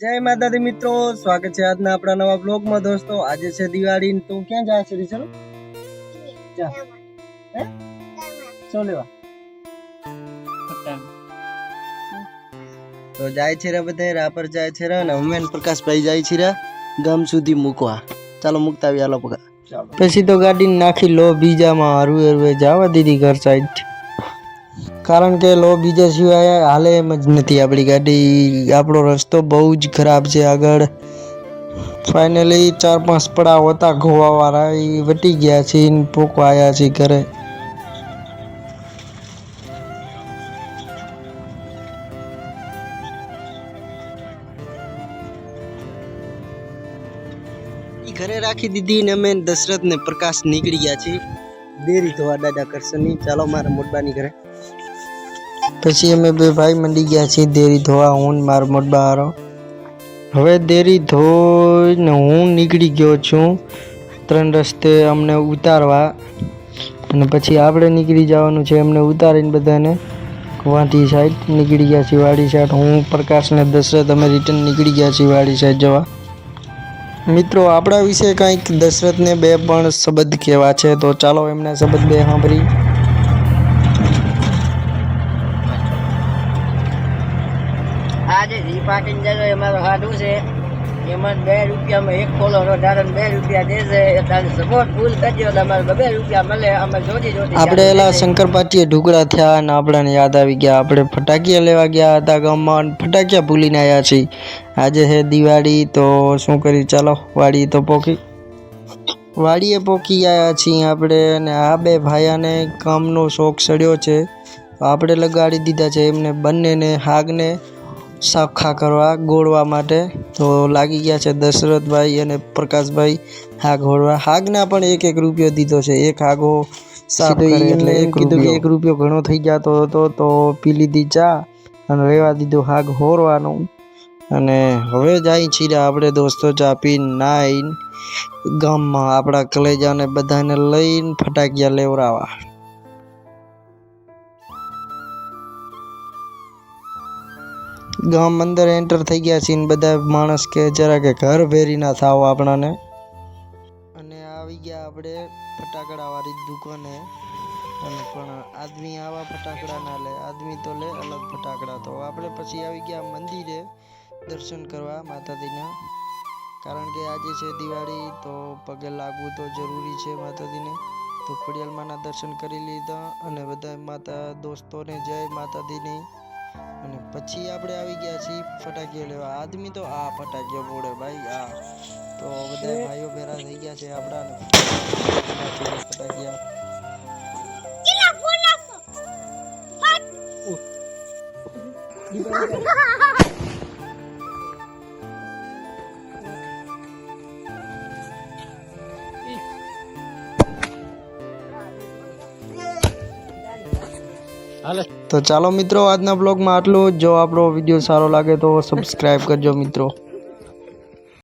જય માતાજી મિત્રો સ્વાગત છે આજના આપણા નવા બ્લોગમાં દોસ્તો આજે છે દિવાળી. તું ક્યાં જાય છે રીચલ જા. હે? શું લેવા? તો જાય છે રે બધા રાપર જાય છે રે અને ઉમેન પ્રકાશભાઈ જાય છે રે ગામ સુધી મૂકવા. ચાલો મૂકતા આવી આલો પગા. પછી તો ગાડી નાખી લો બીજામાં હરવે હરવે જવા દીધી ઘર સાઈડ કારણ કે લો બીજા સિવાય હાલે એમ જ નથી આપણી ગાડી. આપણો રસ્તો બહુ જ ખરાબ છે આગળ. ફાઇનલી ચાર પાંચ પડા હોતા ગોવાવાળા એ વટી ગયા છે ને પોકવા આવ્યા છે ઘરે. ઘરે રાખી દીધી ને અમે દશરથ ને પ્રકાશ નીકળી ગયા છીએ દેરી થવા દાદા કરશે નહીં. ચાલો મારા મોટબાની ઘરે. પછી અમે બે ભાઈ મંડી ગયા છીએ દેરી ધોવા, હું મારો મોટબા હારો હવે દેરી ધોઈને હું નીકળી ગયો છું ત્રણ રસ્તે અમને ઉતારવા. અને પછી આપણે નીકળી જવાનું છે એમને ઉતારીને બધાને. વાંટી સાઈડ નીકળી ગયા છીએ વાડી સાઈડ હું પ્રકાશને દશરથ અમે રિટર્ન નીકળી ગયા છીએ વાડી સાઈડ જવા. મિત્રો, આપણા વિશે કંઈક દશરથને બે પણ શબ્દ કહેવા છે? તો ચાલો એમના શબ્દ બે સાંભળી. આજે જી જજો અમારો સાધુ છે એમાં બે રૂપિયામાં એક કોલો વધારે બે રૂપિયા દેશે એટલે સપોર્ટ ફૂલ કરજો તમારે બે રૂપિયા મળે અમે જોડી જોડી આપણે એલા શંકર પાટીએ ઢુકડા થયા અને આપણને યાદ આવી ગયા. આપણે ફટાકિયા લેવા ગયા હતા ગામમાં ફટાકિયા ભૂલીને આવ્યા છીએ. આજે છે દિવાળી તો શું કરી ચાલો વાડી તો પોકી. વાડીએ પોકી આવ્યા છીએ આપણે અને આ બે ભાયાને કામનો શોખ સડ્યો છે. આપણે લગાડી દીધા છે એમને બંનેને હાગને. સાખા કરવા ગોળવા માટે. તો લાગી ગયા છે દશરથભાઈ અને પ્રકાશભાઈ હાગ ગોળવા હાગના પણ એક એક રૂપિયો દીધો છે. એક હાગો સાફ કરે એટલે કીધું કે એક રૂપિયો ઘણો થઈ જતો હતો તો પી લીધી ચા અને રહેવા દીધું હાગ હોરવાનું. અને હવે જાય છીએ આપણે દોસ્તો ચા પી નાઈન ગામમાં. આપણા કલેજાને બધાને લઈને ફટાકિયા લેવડાવવા ગામ અંદર એન્ટર થઈ ગયા છીએ બધા માણસ કે જરા કે ઘર ભેરી ના થાવ આપણાને. અને આવી ગયા આપણે ફટાકડા વાળી દુકાને. અને પણ આદમી આવા ફટાકડા ના લે, આદમી તો લે, અલગ ફટાકડા તો. આપણે પછી આવી ગયા મંદિરે દર્શન કરવા માતાજીના. કારણ કે આજે છે દિવાળી, તો પગે લાગવું તો જરૂરી છે માતાજીને. તો ખોડિયાલમાના દર્શન કરી લીધા અને બધા માતા દોસ્તોને જય માતાજીની. અને પછી આપણે આવી ગયા છીએ ફટાકીઓ લેવા. આદમી તો આ ફટાકીઓ બોડે ભાઈ આ. તો બધા ભાઈઓ ભેરા થઈ ગયા છે આપણા ફટાકિયા તો ચાલો મિત્રો, આજના બ્લોગમાં આટલું જો. આપણો વીડિયો સારો લાગે તો સબસ્ક્રાઈબ કરજો મિત્રો.